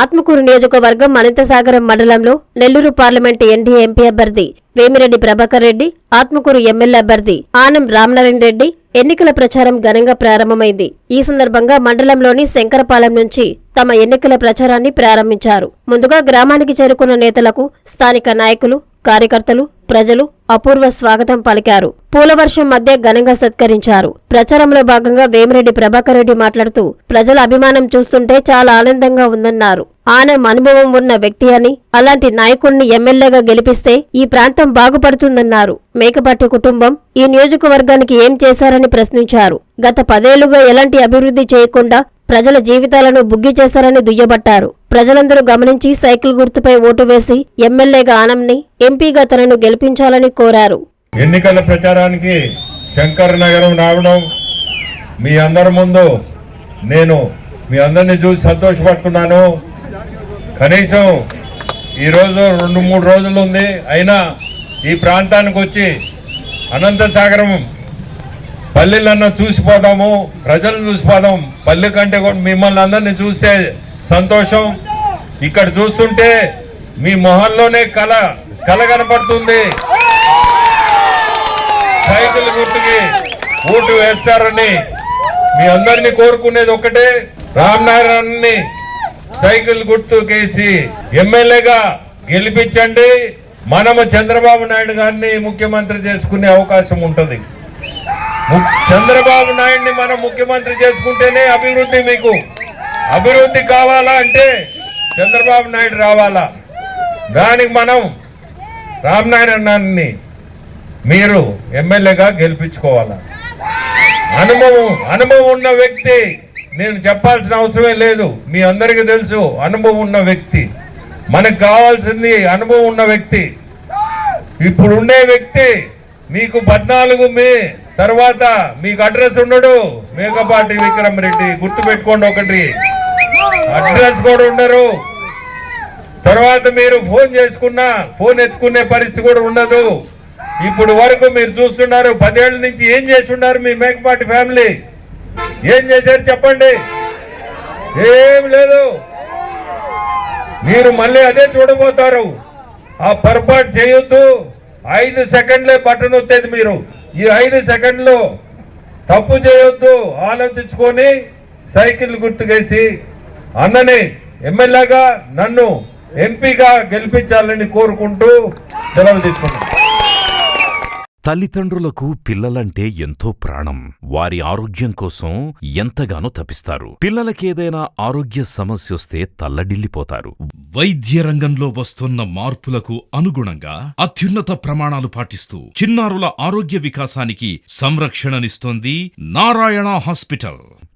ఆత్మకూరు నియోజకవర్గం అనంతసాగరం మండలంలో Nellore parliament NDA MP అభ్యర్థి వేమిరెడ్డి ప్రభాకర్ రెడ్డి ఆత్మకూరు ఎమ్మెల్యే అభ్యర్థి ఆనం రామనారాయణ రెడ్డి ఎన్నికల ప్రచారం ఘనంగా ప్రారంభమైంది. ఈ సందర్భంగా మండలంలోని శంకరపాలెం నుంచి తమ ఎన్నికల ప్రచారాన్ని ప్రారంభించారు. ముందుగా గ్రామానికి చేరుకున్న నేతలకు స్థానిక నాయకులు కార్యకర్తలు ప్రజలు అపూర్వ స్వాగతం పలికారు. పూలవర్షం మధ్య ఘనంగా సత్కరించారు. ప్రచారంలో భాగంగా వేమిరెడ్డి ప్రభాకర్ రెడ్డి మాట్లాడుతూ ప్రజల అభిమానం చూస్తుంటే చాలా ఆనందంగా ఉందన్నారు. ఆనం అనుభవం ఉన్న వ్యక్తి అని అలాంటి నాయకుణ్ణి ఎమ్మెల్యేగా గెలిపిస్తే ఈ ప్రాంతం బాగుపడుతుందన్నారు. మేకపాటి కుటుంబం ఈ నియోజకవర్గానికి ఏం చేశారని ప్రశ్నించారు. గత పదేళ్ళుగా ఎలాంటి అభివృద్ధి చేయకుండా ప్రజల జీవితాలను బుగ్గి చేశారని దుయ్యబట్టారు. ప్రజలందరూ గమనించి సైకిల్ గుర్తుపై ఓటు వేసి ఎమ్మెల్యేగా ఆనంని ఎంపీగా తనను గెలిపించాలని కోరారు. ఎన్నికల ప్రచారానికి శంకర్ నగరం రావడం మీ అందరి ముందు నేను మీ అందరిని చూసి సంతోషపడుతున్నాను. కనీసం ఈరోజు రెండు మూడు రోజులు ఉంది. అయినా ఈ ప్రాంతానికి వచ్చి అనంతసాగరం పల్లెలన్నా చూసిపోదాము ప్రజలను చూసిపోదాం. పల్లె కంటే కూడా మిమ్మల్ని అందరినీ చూస్తే సంతోషం. ఇక్కడ చూస్తుంటే మీ మొహంలోనే కళ కళ కనపడుతుంది. సైకిల్ గుర్తుకి ఓటు వేస్తారని మీ అందరినీ కోరుకునేది ఒకటే రామనారాయణని సైకిల్ గుర్తుకేసి ఎమ్మెల్యేగా గెలిపించండి. మనము చంద్రబాబు నాయుడు గారిని ముఖ్యమంత్రి చేసుకునే అవకాశం ఉంటుంది. చంద్రబాబు నాయుడిని మనం ముఖ్యమంత్రి చేసుకుంటేనే అభివృద్ధి మీకు. అభివృద్ధి కావాలా అంటే చంద్రబాబు నాయుడు రావాలా? దానికి మనం రామనారాయణని మీరు ఎమ్మెల్యేగా గెలిపించుకోవాలా? అనుభవం అనుభవం ఉన్న వ్యక్తి నేను చెప్పాల్సిన అవసరమే లేదు. మీ అందరికీ తెలుసు అనుభవం ఉన్న వ్యక్తి. మనకు కావాల్సింది అనుభవం ఉన్న వ్యక్తి. ఇప్పుడు ఉండే వ్యక్తి మీకు పద్నాలుగు మే తర్వాత మీకు అడ్రస్ ఉండడు. మేకపాటి విక్రమ్ రెడ్డి గుర్తుపెట్టుకోండి ఒకటి. అడ్రస్ కూడా ఉండరు. తర్వాత మీరు ఫోన్ చేసుకున్నా ఫోన్ ఎత్తుకునే పరిస్థితి కూడా ఉండదు. ఇప్పుడు వరకు మీరు చూస్తున్నారు పదేళ్ళ నుంచి ఏం చేసి ఉన్నారు మీ మేకపాటి ఫ్యామిలీ? ఏం చేశారు చెప్పండి. ఏం లేదు. మీరు మళ్ళీ అదే చూడబోతారు. ఆ పొరపాటు చేయొద్దు. ఐదు సెకండ్లే బటన్ వచ్చేది మీరు. ఈ ఐదు సెకండ్లు తప్పు చేయొద్దు. ఆలోచించుకొని సైకిల్ గుర్తుకేసి అన్నని ఎమ్మెల్యేగా నన్ను ఎంపీగా గెలిపించాలని కోరుకుంటూ సెలవు తీసుకున్నాను తల్లిదండ్రులకు పిల్లలంటే ఎంతో ప్రాణం. వారి ఆరోగ్యం కోసం ఎంతగానో తపిస్తారు. పిల్లలకేదైనా ఆరోగ్య సమస్యొస్తే తల్లడిల్లిపోతారు. వైద్య రంగంలో వస్తున్న మార్పులకు అనుగుణంగా అత్యున్నత ప్రమాణాలు పాటిస్తూ చిన్నారుల ఆరోగ్య వికాసానికి సంరక్షణనిస్తోంది నారాయణ హాస్పిటల్.